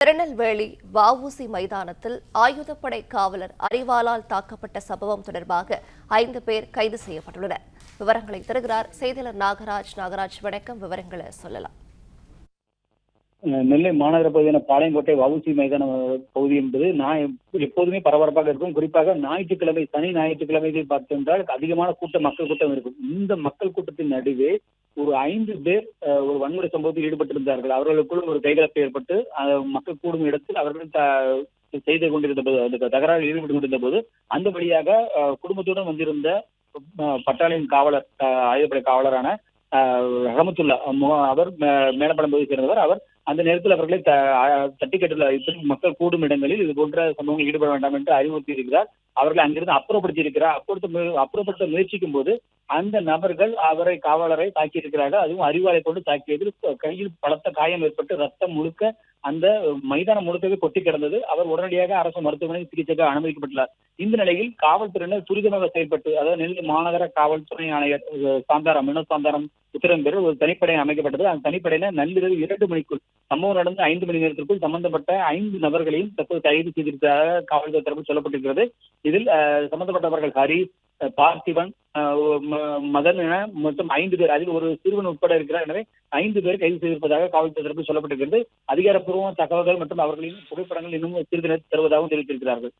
திருநெல்வேலி வஉசி மைதானத்தில் ஆயுதப்படை காவலர் அரிவாளால் தாக்கப்பட்ட சம்பவம் தொடர்பாக ஐந்து பேர் கைது செய்யப்பட்டுள்ளனர். விவரங்களை தருகிறார் செய்தியாளர் நாகராஜ். நாகராஜ் வணக்கம். விவரங்களை சொல்லலாம். நெல்லை மாநகர பகுதியான பாளையங்கோட்டை வவுசி மைதான பகுதி என்பது நான் எப்போதுமே பரபரப்பாக இருக்கும். குறிப்பாக ஞாயிற்றுக்கிழமை சனி ஞாயிற்றுக்கிழமைகள் பார்த்தென்றால் அதிகமான கூட்டம் மக்கள் கூட்டம் இருக்கும். இந்த மக்கள் கூட்டத்தின் நடுவே ஒரு ஐந்து பேர் ஒரு வன்முறை சம்பவத்தில் ஈடுபட்டிருந்தார்கள். அவர்களுக்குள் ஒரு கைகலப்பு ஏற்பட்டு மக்கள் கூடும் இடத்தில் அவர்கள் த- செய்து கொண்டிருந்த போது அந்த தகராறில் ஈடுபட்டு கொண்டிருந்த போது அந்த வழியாக குடும்பத்துடன் வந்திருந்த அஹ், பட்டாளியின் காவலர் ஆயுதப்படை காவலரான ரகமத்துல்லா ரஹமத்துல்லா அவர் மே- மேலப்படம் பகுதியை சேர்ந்தவர். அவர் அந்த நேரத்தில் அவர்களை த- தட்டி கேட்டுள்ள மக்கள் கூடும் இடங்களில் இது போன்ற சம்பவங்களில் ஈடுபட வேண்டாம் என்று அறிவுறுத்தி இருக்கிறார் அவர்களை அங்கிருந்து அப்புறப்படுத்தி இருக்கிறார் அப்புறப்படுத்த அப்புறப்படுத்த முயற்சிக்கும் போது அந்த நபர்கள் அவரை காவலரை தாக்கியிருக்கிறார்கள். அதுவும் அறிவாளை கொண்டு தாக்கியதில் கையில் பலத்த காயம் ஏற்பட்டு ரத்தம் முழுக்க அந்த மைதானம் முழுக்கவே கொட்டி கிடந்தது. அவர் உடனடியாக அரசு மருத்துவமனையில் சிகிச்சைக்கு அனுமதிக்கப்பட்டுள்ளார். இந்த நிலையில் காவல்துறையினர் துரிதமாக செயல்பட்டு அதாவது நெல்லை மாநகர காவல்துறை ஆணையர் சாந்தாரம் வினோத் சாந்தாரம் உத்தரவின் பேரில் ஒரு தனிப்படை அமைக்கப்பட்டது. அந்த தனிப்படையில நள்ளிரவு இரண்டு மணிக்குள் சம்பவம் நடந்த ஐந்து மணி நேரத்திற்குள் சம்பந்தப்பட்ட ஐந்து நபர்களையும் தற்போது கைது செய்திருப்பதாக காவல்துறை தரப்பில் சொல்லப்பட்டிருக்கிறது. இதில் அஹ், சம்பந்தப்பட்டவர்கள் ஹரி பார்த்திபன் ம- மதன் என மொத்தம் ஐந்து பேர். அதில் ஒரு சிறுவன் உட்பட இருக்கிறார். எனவே ஐந்து பேர் கைது செய்திருப்பதாக காவல்துறை தரப்பில் சொல்லப்பட்டிருக்கிறது. அதிகாரப்பூர்வ தகவல்கள் மற்றும் அவர்களின் புகைப்படங்கள் இன்னும் சிறிது நேரத்தில் தருவதாகவும் தெரிவித்திருக்கிறார்கள்.